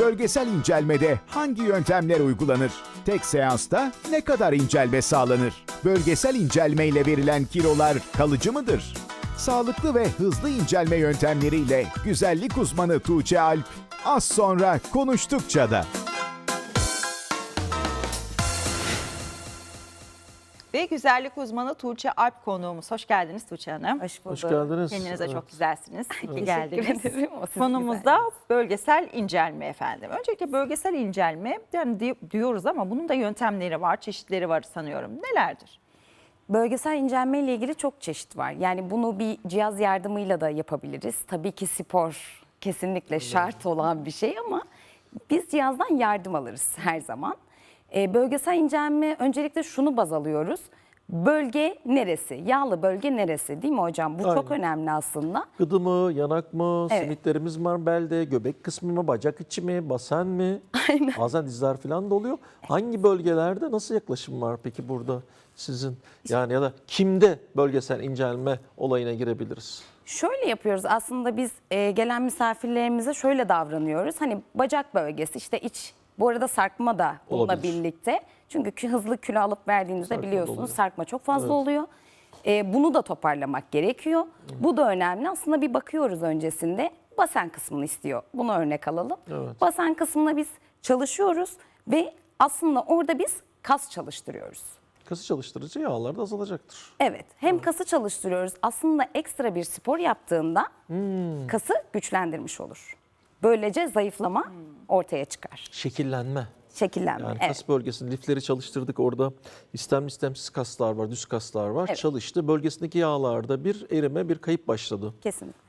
Bölgesel incelmede hangi yöntemler uygulanır? Tek seansta ne kadar incelme sağlanır? Bölgesel incelme ile verilen kilolar kalıcı mıdır? Sağlıklı ve hızlı incelme yöntemleriyle güzellik uzmanı Tuğçe Alp az sonra konuştukça da. Ve güzellik uzmanı Tuğçe Alp konuğumuz. Hoş geldiniz Tuğçe Hanım. Hoş bulduk. Hoş geldiniz. Kendinize Evet. çok güzelsiniz. Teşekkür geldiniz. ederim. O sizin Konumuzda bölgesel incelme efendim. Öncelikle bölgesel incelme yani di- diyoruz ama bunun da yöntemleri var, çeşitleri var sanıyorum. Nelerdir? Bölgesel incelme ile ilgili çok çeşit var. Yani bunu bir cihaz yardımıyla da yapabiliriz. Tabii ki spor kesinlikle şart olan bir şey ama biz cihazdan yardım alırız her zaman. Ee, bölgesel incelme öncelikle şunu baz alıyoruz. Bölge neresi? Yağlı bölge neresi? Değil mi hocam? Bu çok Aynen. önemli aslında. Gıdı mı, yanak mı, Evet. simitlerimiz mi var belde, göbek kısmı mı, bacak içi mi, basen mi? Aynen. Bazen dizler falan da oluyor. Hangi bölgelerde nasıl yaklaşım var peki burada sizin? Yani ya da kimde bölgesel incelme olayına girebiliriz? Şöyle yapıyoruz aslında biz e, gelen misafirlerimize şöyle davranıyoruz. Hani bacak bölgesi işte iç bu arada sarkma da bununla Olabilir. birlikte. Çünkü kü- hızlı kilo alıp verdiğinizde Sarkma da biliyorsunuz oluyor. sarkma çok fazla Evet. oluyor. E, bunu da toparlamak gerekiyor. Bu da önemli. Aslında bir bakıyoruz öncesinde. Basen kısmını istiyor. Bunu örnek alalım. Evet. Basen kısmına biz çalışıyoruz ve aslında orada biz kas çalıştırıyoruz. Kası çalıştırıcı yağlar da azalacaktır. Evet. Hem kası çalıştırıyoruz. Aslında ekstra bir spor yaptığında kası güçlendirmiş olur. Böylece zayıflama ortaya çıkar. Şekillenme. Şekillenme. Yani evet. kas bölgesinin lifleri çalıştırdık. Orada istemli istemsiz kaslar var, düz kaslar var. Evet. Çalıştı. Bölgesindeki yağlarda bir erime, bir kayıp başladı. Kesinlikle.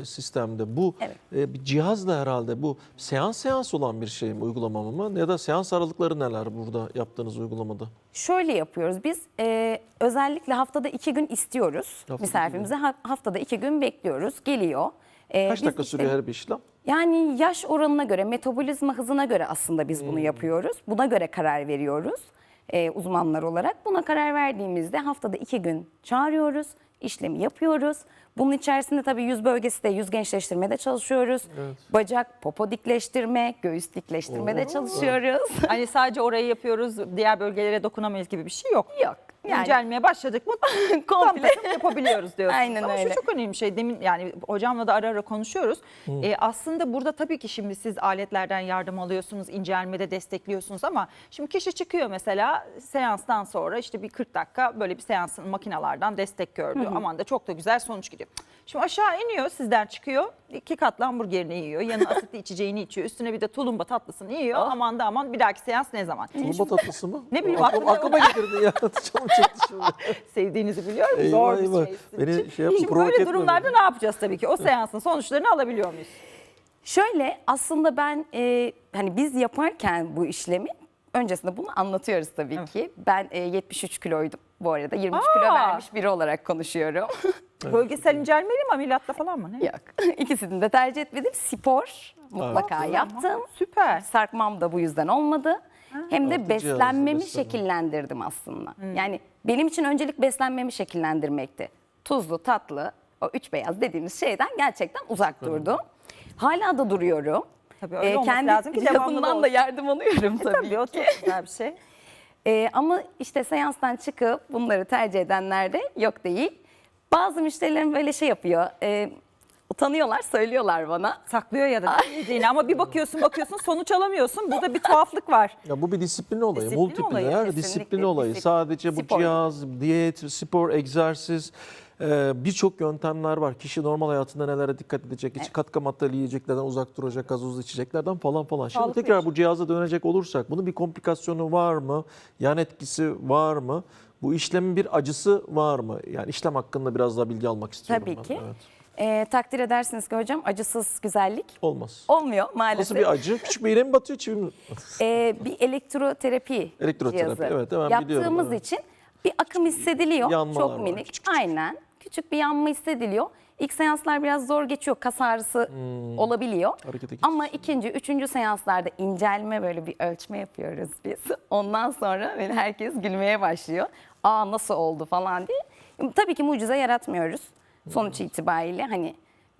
e, sistemde. Bu Evet. e, bir cihazla herhalde bu seans seans olan bir şey mi uygulama mı? Ya da seans aralıkları neler burada yaptığınız uygulamada? Şöyle yapıyoruz biz e, özellikle haftada iki gün istiyoruz. Haftada iki Misafirimizi ha- haftada iki gün bekliyoruz. Geliyor. E, Kaç dakika işte- sürüyor her bir işlem? Yani yaş oranına göre, metabolizma hızına göre aslında biz bunu yapıyoruz. Buna göre karar veriyoruz e, uzmanlar olarak. Buna karar verdiğimizde haftada iki gün çağırıyoruz, işlemi yapıyoruz. Bunun içerisinde tabii yüz bölgesi de yüz gençleştirmede çalışıyoruz. Bacak, popo dikleştirme, göğüs dikleştirmede çalışıyoruz. Hani sadece orayı yapıyoruz, diğer bölgelere dokunamayız gibi bir şey yok. Yok. Yani İncelmeye başladık mı tam Komple. takım yapabiliyoruz diyorsunuz. Aynen Ama öyle. şu çok önemli bir şey. Demin yani hocamla da ara ara konuşuyoruz. Ee, aslında burada tabii ki şimdi siz aletlerden yardım alıyorsunuz, incelmede destekliyorsunuz ama şimdi kişi çıkıyor mesela seanstan sonra işte bir 40 dakika böyle bir seansın makinalardan destek gördü. Aman da çok da güzel sonuç gidiyor. Şimdi aşağı iniyor sizden çıkıyor. iki katlı hamburgerini yiyor. Yanına asitli içeceğini içiyor. Üstüne bir de tulumba tatlısını yiyor. Aman da aman bir dahaki seans ne zaman? Tulumba tatlısı mı? Ne bileyim, Aklıma, aklıma- getirdi ya. Canım çekti şimdi. Sevdiğinizi biliyorum. Eyvah, Zor bir şey Beni şey yapma, Şimdi böyle durumlarda ne yapacağız tabii ki? O seansın sonuçlarını alabiliyor muyuz? Şöyle aslında ben e, hani biz yaparken bu işlemi öncesinde bunu anlatıyoruz tabii ki. Ben e, 73 kiloydum bu arada 23 kilo Aa! vermiş biri olarak konuşuyorum. Bölgesel incelmeli mi ameliyatla falan mı? Ne? Yok ikisini de tercih etmedim. Spor mutlaka yaptım. Süper. Sarkmam da bu yüzden olmadı. Hem de beslenmemi şekillendirdim aslında. Yani benim için öncelik beslenmemi şekillendirmekti. Tuzlu, tatlı, o üç beyaz dediğimiz şeyden gerçekten uzak durdum. Hala da duruyorum. Tabii öyle olması kendi lazım ki devamlı da yardım alıyorum tabii, Tabii o çok güzel bir şey. Ee, ama işte seanstan çıkıp bunları tercih edenler de yok değil. Bazı müşterilerim böyle şey yapıyor. e, utanıyorlar, söylüyorlar bana. Saklıyor ya da yediğini ama bir bakıyorsun bakıyorsun sonuç alamıyorsun. Burada bir tuhaflık var. Ya bu bir disiplin olayı, Disiplin olayı, multipler kesinlikle disiplin olayı. disiplin. Sadece bu Spor. cihaz, diyet, spor, egzersiz e, birçok yöntemler var. Kişi normal hayatında nelere dikkat edecek, içi katkı maddeli yiyeceklerden uzak duracak, gazozlu içeceklerden falan falan. Şimdi Sağlıklı tekrar için. bu cihaza dönecek olursak bunun bir komplikasyonu var mı? Yan etkisi var mı? Bu işlemin bir acısı var mı? Yani işlem hakkında biraz daha bilgi almak istiyorum Tabii ben. ki. Evet. Ee, takdir edersiniz ki hocam acısız güzellik Olmaz. olmuyor maalesef. Nasıl bir acı? Küçük bir iğne mi batıyor, çivi mi? Ee, bir elektroterapi, Elektroterapi, cihazı evet, hemen yaptığımız biliyorum, evet. için bir akım hissediliyor. yanmalar Çok var, minik. küçük. Aynen. Küçük bir yanma hissediliyor. İlk seanslar biraz zor geçiyor. Kas ağrısı olabiliyor. Hmm. Harekete Ama ikinci, üçüncü seanslarda incelme böyle bir ölçme yapıyoruz biz. Ondan sonra böyle herkes gülmeye başlıyor. Aa nasıl oldu falan diye. Tabii ki mucize yaratmıyoruz. Sonuç itibariyle hani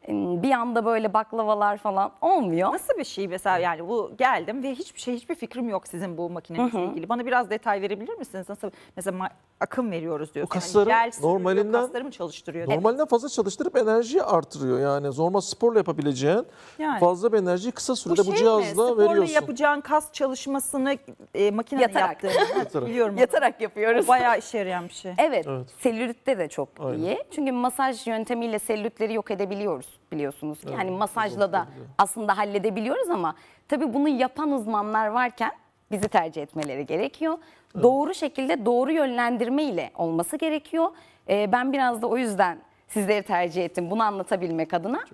bir anda böyle baklavalar falan olmuyor. Nasıl bir şey mesela yani bu geldim ve hiçbir şey hiçbir fikrim yok sizin bu makinenizle ilgili. Bana biraz detay verebilir misiniz? Nasıl mesela akım veriyoruz diyorsun. Yani kasları sürüyor, normalinden- kasları mı çalıştırıyor? Normalinden fazla çalıştırıp enerjiyi artırıyor. Yani normal sporla yapabileceğin Yani. fazla bir enerjiyi kısa Bu sürede bu, şey mi? cihazla Sporla veriyorsun. yapacağın kas çalışmasını e, makinenin Yatarak. yaptığını biliyorum. Yatarak yapıyoruz. Bayağı işe yarayan bir şey. Evet, Evet. selülitte de çok Aynen. iyi. Çünkü masaj yöntemiyle selülitleri yok edebiliyoruz biliyorsunuz ki. hani masajla da aslında halledebiliyoruz ama tabii bunu yapan uzmanlar varken bizi tercih etmeleri gerekiyor. Doğru şekilde doğru yönlendirme ile olması gerekiyor. Ee, ben biraz da o yüzden sizleri tercih ettim bunu anlatabilmek adına.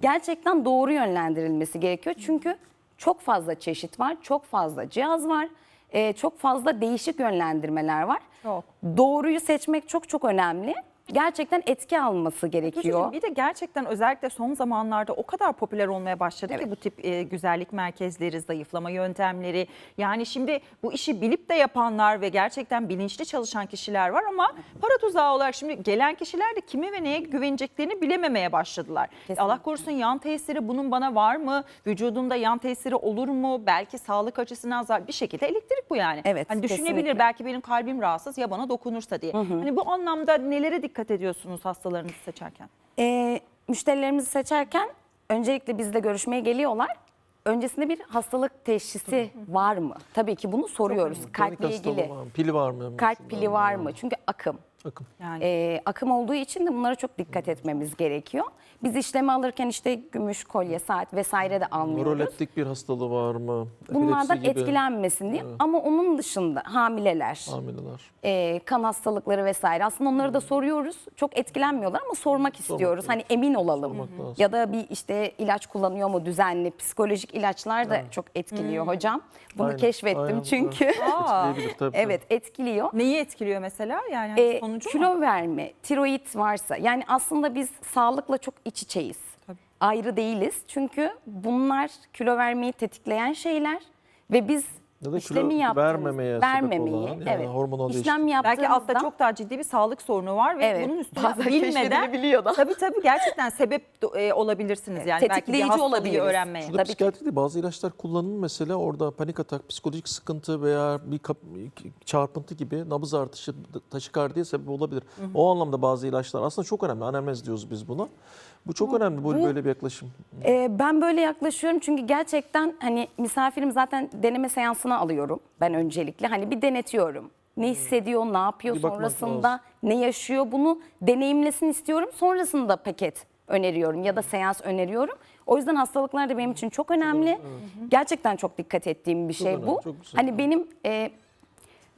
Gerçekten doğru yönlendirilmesi gerekiyor. Çünkü çok fazla çeşit var, çok fazla cihaz var, ee, çok fazla değişik yönlendirmeler var. Çok. Doğruyu seçmek çok çok önemli. Gerçekten etki alması gerekiyor. Tuğçe'cim, bir de gerçekten özellikle son zamanlarda o kadar popüler olmaya başladı ki bu tip e, güzellik merkezleri, zayıflama yöntemleri. Yani şimdi bu işi bilip de yapanlar ve gerçekten bilinçli çalışan kişiler var ama para tuzağı olarak şimdi gelen kişiler de kime ve neye güveneceklerini bilememeye başladılar. Kesinlikle. Allah korusun yan tesiri bunun bana var mı? Vücudumda yan tesiri olur mu? Belki sağlık açısından zarar. Bir şekilde elektrik bu yani. Evet, Hani düşünebilir kesinlikle. belki benim kalbim rahatsız ya bana dokunursa diye. Hani bu anlamda nelere dikkat ediyorsunuz hastalarınızı seçerken? Ee, müşterilerimizi seçerken öncelikle bizle görüşmeye geliyorlar. Öncesinde bir hastalık teşhisi var mı? Tabii ki bunu soruyoruz. Kalple hastalığı ilgili. Pili var mı? Kalp pili var mı? Çünkü akım. Akım. Yani Ee, akım olduğu için de bunlara çok dikkat etmemiz gerekiyor. Biz işlemi alırken işte gümüş, kolye, saat vesaire de almıyoruz. Nöroleptik bir hastalığı var mı? Bunlardan gibi. etkilenmesin diye. Ama onun dışında hamileler, Hamileler. e, kan hastalıkları vesaire. Aslında onları da soruyoruz. Çok etkilenmiyorlar ama sormak istiyoruz. Hani emin olalım. Sormak lazım. Ya da bir işte ilaç kullanıyor mu düzenli? Psikolojik ilaçlar da çok etkiliyor hocam. Bunu Aynen, keşfettim aynen. çünkü. Tabii. evet etkiliyor. neyi etkiliyor mesela? Yani hani Sonucu mu? kilo verme, tiroid varsa yani aslında biz sağlıkla çok iç içeyiz. Ayrı değiliz. Çünkü bunlar kilo vermeyi tetikleyen şeyler ve biz Ya da kilo işlemi yaptığımız vermemeye sebep vermemeyi, olan, yani evet. hormonal İşlem değişiklik. yaptığımızda Belki altta çok daha ciddi bir sağlık sorunu var ve Evet, bunun üstüne bazen bilmeden keşfedilebiliyor da. tabii tabii gerçekten sebep e, olabilirsiniz yani belki bir tetikleyici hastalığı olabiliriz. öğrenmeye. Şurada Tabii ki. psikiyatri değil, bazı ilaçlar kullanımı mesela orada panik atak, psikolojik sıkıntı veya bir kap- çarpıntı gibi nabız artışı, taşikardiye sebep olabilir. O anlamda bazı ilaçlar aslında çok önemli. Anemez diyoruz biz buna. Bu çok önemli böyle, bu- böyle bir yaklaşım. Ee, ben böyle yaklaşıyorum çünkü gerçekten hani misafirim zaten deneme seansına alıyorum ben öncelikle. Hani bir denetiyorum. Ne hissediyor, ne yapıyor Bir sonrasında, lazım. ne yaşıyor bunu deneyimlesin istiyorum. Sonrasında paket öneriyorum ya da seans öneriyorum. O yüzden hastalıklar da benim için çok önemli. Gerçekten çok dikkat ettiğim bir şey önemli, bu. çok. Hani benim e,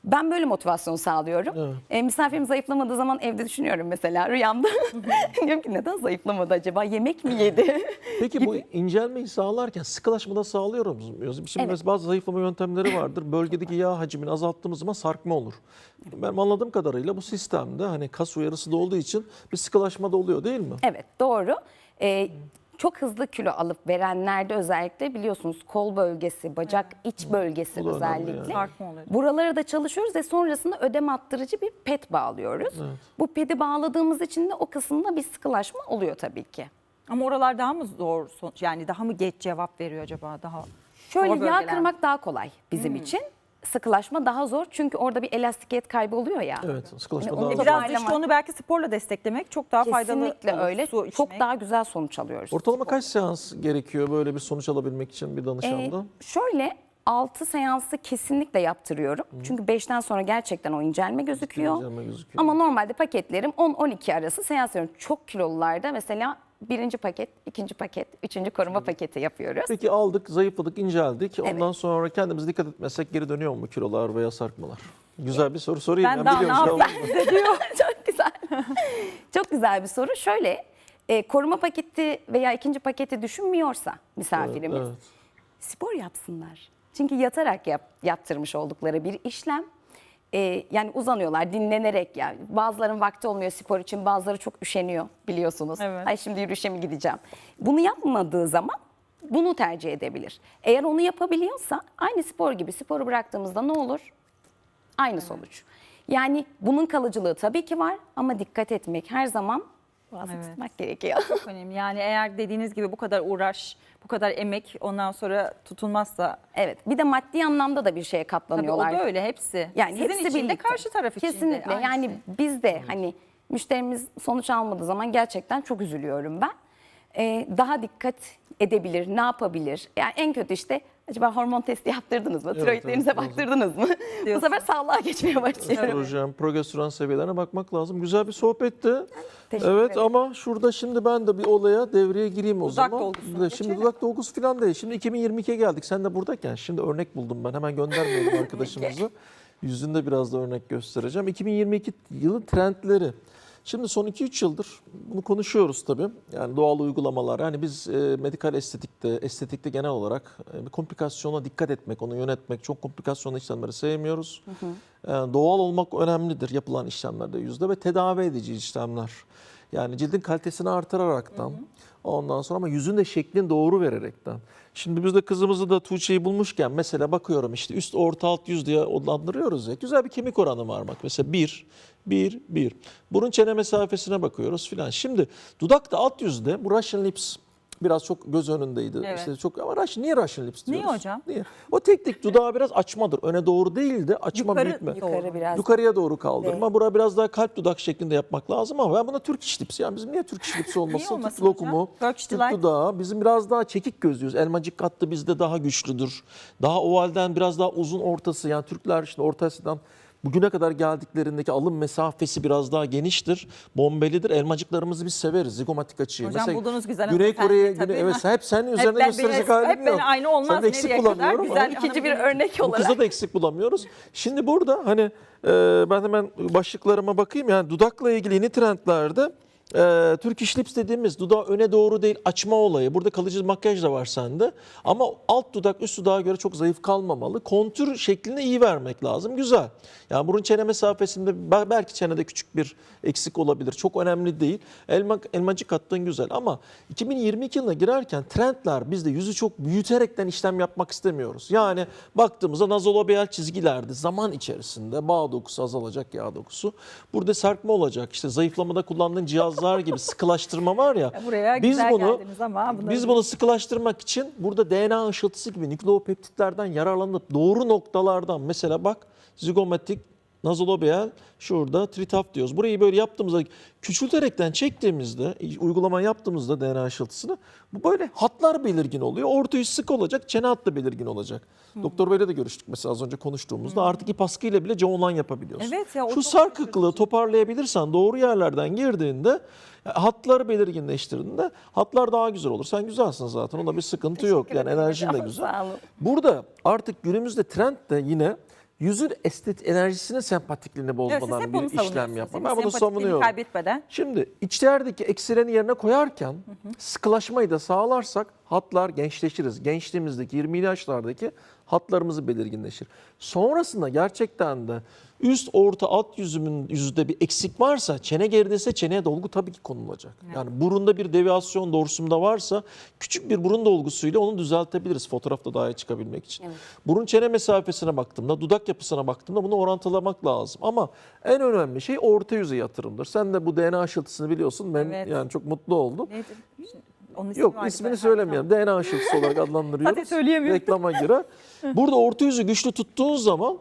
ben böyle motivasyon sağlıyorum. Evet. E, misafirim zayıflamadığı zaman evde düşünüyorum mesela rüyamda. Diyorum ki neden zayıflamadı acaba? Yemek mi yedi? Peki bu incelmeyi sağlarken sıkılaşmadan sağlıyor muyuz? Şimdi Evet. mesela bazı zayıflama yöntemleri vardır. Bölgedeki yağ hacmini azalttığımız zaman sarkma olur. Ben anladığım kadarıyla bu sistemde hani kas uyarısı da olduğu için bir sıkılaşma da oluyor değil mi? Evet doğru. Ee, çok hızlı kilo alıp verenlerde özellikle biliyorsunuz kol bölgesi, bacak iç bölgesi Bu da önemli özellikle. yani. Sarkma oluyor. Buralara da çalışıyoruz ve sonrasında ödem attırıcı bir pet bağlıyoruz. Bu pedi bağladığımız için de o kısımda bir sıkılaşma oluyor tabii ki. Ama oralar daha mı zor son- yani daha mı geç cevap veriyor acaba daha? Şöyle zor yağ bölgeler mi? kırmak daha kolay bizim için. Sıkılaşma daha zor çünkü orada bir elastikiyet kaybı oluyor ya. Evet, sıkılaşma Hani daha onu E zor. biraz da işte onu belki sporla desteklemek çok daha faydalı. Kesinlikle öyle. Su Çok içmek. daha güzel sonuç alıyoruz. Ortalama kaç seans gerekiyor böyle bir sonuç alabilmek için bir Ee, danışanda? şöyle 6 seansı kesinlikle yaptırıyorum. Çünkü 5'ten sonra gerçekten o incelme gözüküyor. incelme gözüküyor. Ama normalde paketlerim 10-12 arası seans yapıyorum. Çok kilolularda mesela birinci paket, ikinci paket, üçüncü koruma paketi yapıyoruz. Peki aldık, zayıfladık, inceldik. Evet. Ondan sonra kendimiz dikkat etmezsek geri dönüyor mu kilolar veya sarkmalar? Güzel bir soru sorayım. Ben daha ne yapayım? Çok güzel. Çok güzel bir soru. Şöyle e, koruma paketi veya ikinci paketi düşünmüyorsa misafirimiz Evet, evet. spor yapsınlar. Çünkü yatarak yap, yaptırmış oldukları bir işlem. Ee, yani uzanıyorlar dinlenerek yani bazıların vakti olmuyor spor için bazıları çok üşeniyor biliyorsunuz. Evet. Ay şimdi yürüyüşe mi gideceğim? Bunu yapmadığı zaman bunu tercih edebilir. Eğer onu yapabiliyorsa aynı spor gibi sporu bıraktığımızda ne olur? Aynı sonuç. Yani bunun kalıcılığı tabii ki var ama dikkat etmek her zaman Boğazı Evet. tutmak gerekiyor. Çok önemli. Yani eğer dediğiniz gibi bu kadar uğraş, bu kadar emek ondan sonra tutulmazsa Evet. Bir de maddi anlamda da bir şeye tabii o katlanıyorlar. da öyle hepsi. Yani Sizin hepsi için de birlikte. karşı taraf için Kesinlikle. aynısı. Yani biz de hani müşterimiz sonuç almadığı zaman gerçekten çok üzülüyorum ben. Ee, daha dikkat edebilir, ne yapabilir? Yani en kötü işte acaba hormon testi yaptırdınız mı? Evet, Tiroidlerinize evet, baktırdınız mı? Bu sefer sağlığa geçmeye başlıyor. Projem, progesteron seviyelerine bakmak lazım. Güzel bir sohbetti. Teşekkür Evet ederim. ama şurada şimdi ben de bir olaya devreye gireyim o Dudak zaman. dolgusuna Şimdi geçelim. dudak dolgusu falan değil. Şimdi 2022'ye geldik. Sen de buradayken şimdi örnek buldum ben. Hemen göndermeyelim arkadaşımızı. Yüzünde biraz da örnek göstereceğim. 2022 yılın trendleri. Şimdi son 2-3 yıldır bunu konuşuyoruz tabii. Yani doğal uygulamalar. Yani biz e, medikal estetikte, estetikte genel olarak e, bir komplikasyona dikkat etmek, onu yönetmek, çok komplikasyonlu işlemleri sevmiyoruz. E, doğal olmak önemlidir yapılan işlemlerde yüzde ve tedavi edici işlemler. Yani cildin kalitesini artıraraktan, ondan sonra ama yüzün de şeklini doğru vererekten. Şimdi biz de kızımızı da Tuğçe'yi bulmuşken mesela bakıyorum işte üst orta alt yüz diye adlandırıyoruz ya. Güzel bir kemik oranı var bak. Mesela bir, bir, bir. Burun çene mesafesine bakıyoruz filan. Şimdi dudakta alt yüzde bu Russian lips biraz çok göz önündeydi. Evet. İşte çok ama Russian, niye Russian lips Niye diyoruz? hocam? Niye? O teknik dudağı biraz açmadır. Öne doğru değil de açma Yukarı- büyütme. Yukarı biraz. Yukarıya doğru kaldırma. Bura biraz daha kalp dudak şeklinde yapmak lazım ama ben buna Türk iş lipsi. Yani bizim niye Türk iş lipsi olmasın? olmasın Türk lokumu, Türk dudağı. Bizim biraz daha çekik gözlüyüz. Elmacık kattı bizde daha güçlüdür. Daha ovalden biraz daha uzun ortası. Yani Türkler işte Orta Asya'dan bugüne kadar geldiklerindeki alım mesafesi biraz daha geniştir. Bombelidir. Elmacıklarımızı biz severiz. Zigomatik açıyı. Hocam buldunuz güzel Güney Kore'ye. Güney, evet hep sen Hep üzerine ben- gösterecek hep- halim hep ben yok. aynı olmaz, Sen eksik nereye kadar? Güzel İkinci bir örnek bu olarak. kızda da eksik bulamıyoruz. Şimdi burada hani e, ben hemen başlıklarıma bakayım. Yani dudakla ilgili yeni trendlerde e, Türk iş lips dediğimiz dudağı öne doğru değil açma olayı. Burada kalıcı makyaj da var sende. Ama alt dudak üst dudağa göre çok zayıf kalmamalı. Kontür şeklini iyi vermek lazım. Güzel. Yani burun çene mesafesinde be- belki çenede küçük bir eksik olabilir. Çok önemli değil. Elma, elmacık attığın güzel ama 2022 yılına girerken trendler bizde yüzü çok büyüterekten işlem yapmak istemiyoruz. Yani baktığımızda nazolabial çizgilerde zaman içerisinde bağ dokusu azalacak yağ dokusu. Burada sarkma olacak. İşte zayıflamada kullandığın cihazlar gibi sıkılaştırma var ya. Buraya biz güzel bunu geldiniz ama bunları biz bunu sıkılaştırmak için burada DNA ışıltısı gibi nükleopeptitlerden yararlanıp doğru noktalardan mesela bak zigomatik nazolobial şurada tritap diyoruz. Burayı böyle yaptığımızda küçülterekten çektiğimizde uygulama yaptığımızda DNA ışıltısını bu böyle hatlar belirgin oluyor. Orta üst sık olacak, çene hattı belirgin olacak. Doktor Bey'le de görüştük mesela az önce konuştuğumuzda artık ip askıyla bile J-online yapabiliyorsun. Evet ya, Şu sarkıklığı toparlayabilirsen doğru yerlerden girdiğinde e, hatları belirginleştirdiğinde hatlar daha güzel olur. Sen güzelsin zaten. Onda bir sıkıntı yok. Yani enerjin de güzel. Burada artık günümüzde trend de yine yüzün estet Evet, siz bozmadan hep bir işlem savunuyorsunuz, yapma. değil mi? Ben bunu Sempatikliğini savunuyorum. kaybetmeden. Şimdi içlerdeki eksileni yerine koyarken sıkılaşmayı da sağlarsak hatlar gençleşiriz. Gençliğimizdeki 20'li yaşlardaki hatlarımızı belirginleşir. Sonrasında gerçekten de üst orta alt yüzümün yüzünde bir eksik varsa çene gerideyse çeneye dolgu tabii ki konulacak. Yani burunda bir deviyasyon dorsumda varsa küçük bir burun dolgusuyla onu düzeltebiliriz fotoğrafta daha iyi çıkabilmek için. Burun çene mesafesine baktığımda, dudak yapısına baktığımda bunu orantılamak lazım. Ama en önemli şey orta yüze yatırımdır. Sen de bu DNA aşıltısını biliyorsun. Ben Evet. yani çok mutlu oldum. Nedir? Onun ismi Yok ismini söylemeyelim. DNA aşılısı olarak adlandırıyoruz. Hadi söyleyemiyorum. Reklama girer. Burada orta yüzü güçlü tuttuğun zaman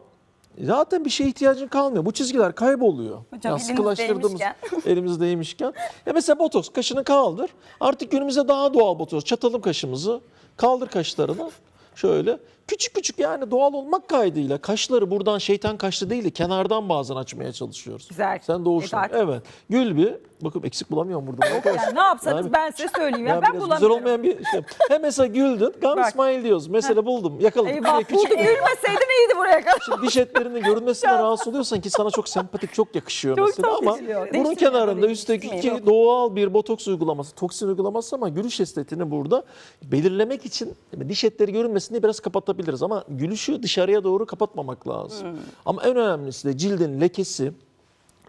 zaten bir şeye ihtiyacın kalmıyor. Bu çizgiler kayboluyor. Hocam Yani sıkılaştırdığımız değmişken. elimiz değmişken. Ya mesela botoks kaşını kaldır. Artık günümüzde daha doğal botoks. Çatalım kaşımızı. Kaldır kaşlarını. Şöyle. Küçük küçük yani doğal olmak kaydıyla kaşları buradan şeytan kaşlı değil de kenardan bazen açmaya çalışıyoruz. Güzel. Sen doğuştan. E, zaten- Evet. Gül bir. Bakın eksik bulamıyorum burada. Yani ne yapsanız Yani- ben size söyleyeyim. ya Ya, ben güzel bulamıyorum. olmayan bir şey. Hem mesela güldün, gam Bak. smile diyoruz. Mesela buldum, yakaladım. Eyvah küçük buldu gülmeseydin iyiydi buraya kadar. Şimdi diş etlerinin görünmesine rahatsız oluyorsan ki sana çok sempatik, çok yakışıyor Çok mesela ama bunun kenarında üstteki doğal bir botoks uygulaması, toksin uygulaması ama gülüş estetiğini burada belirlemek için diş etleri görünmesin diye biraz kapatabiliriz ama gülüşü dışarıya doğru kapatmamak lazım. Ama en önemlisi de cildin lekesi,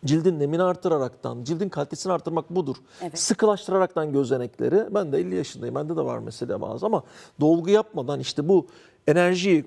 Cildin nemini artıraraktan, cildin kalitesini artırmak budur. Evet. Sıkılaştıraraktan gözenekleri, ben de 50 yaşındayım, bende de var mesela bazı ama dolgu yapmadan işte bu enerjiyi,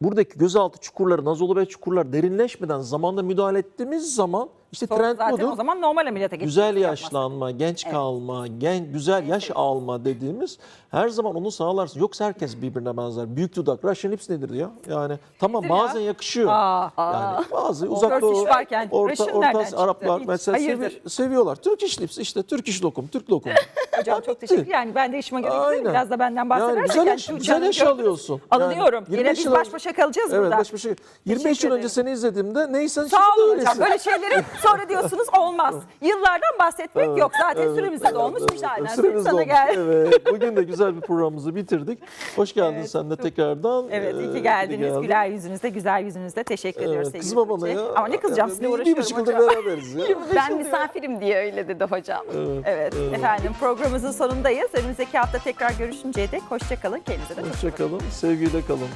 buradaki gözaltı çukurları, nazolu ve çukurlar derinleşmeden zamanda müdahale ettiğimiz zaman İşte Sonra trend zaten budur. o zaman normal ameliyata geçiyoruz. Güzel yaşlanma, genç kalma, gen, güzel yaş alma dediğimiz her zaman onu sağlarsın. Yoksa herkes birbirine benzer. Büyük dudak, Russian lips nedir ya? Yani tamam Nedir ya? bazen yakışıyor. Aa, yani bazı uzak doğu, varken orta, orta çıktı? Araplar Hiç. mesela sevi- seviyorlar. Turkish lips işte Turkish lokum, Türk lokumu. Hocam Ya çok teşekkür Yani ben de işime göre. Aynen. Biraz da benden bahsedersek. Yani güzel yani güzel gördünüz. alıyorsun. Alınıyorum. Yani Yine 25 biz baş başa kalacağız Evet burada. baş başa. 25 yıl önce seni izlediğimde neysen Sağ şimdi olun hocam. öylesin. Böyle şeyleri sonra diyorsunuz olmaz. Yıllardan bahsetmek yok. Zaten Evet, süremiz de dolmuş. Müsaaden Süremiz sana gel. Evet. Bugün de güzel bir programımızı bitirdik. Hoş geldin sen de tekrardan. Evet iyi Ee, ki geldiniz. geldin. Güler yüzünüzde, güzel yüzünüzde. Teşekkür ediyoruz Evet, sevgili kızma bana ya. Ama ne kızacağım sizinle Bir- Bir uğraşıyorum buçuk yıldır beraberiz ya. Ben misafirim diye öyle dedi hocam. Evet efendim programımızın sonundayız. Önümüzdeki hafta tekrar görüşünceye dek hoşçakalın. Kendinize de iyi bakın. Hoşçakalın. Sevgiyle kalın.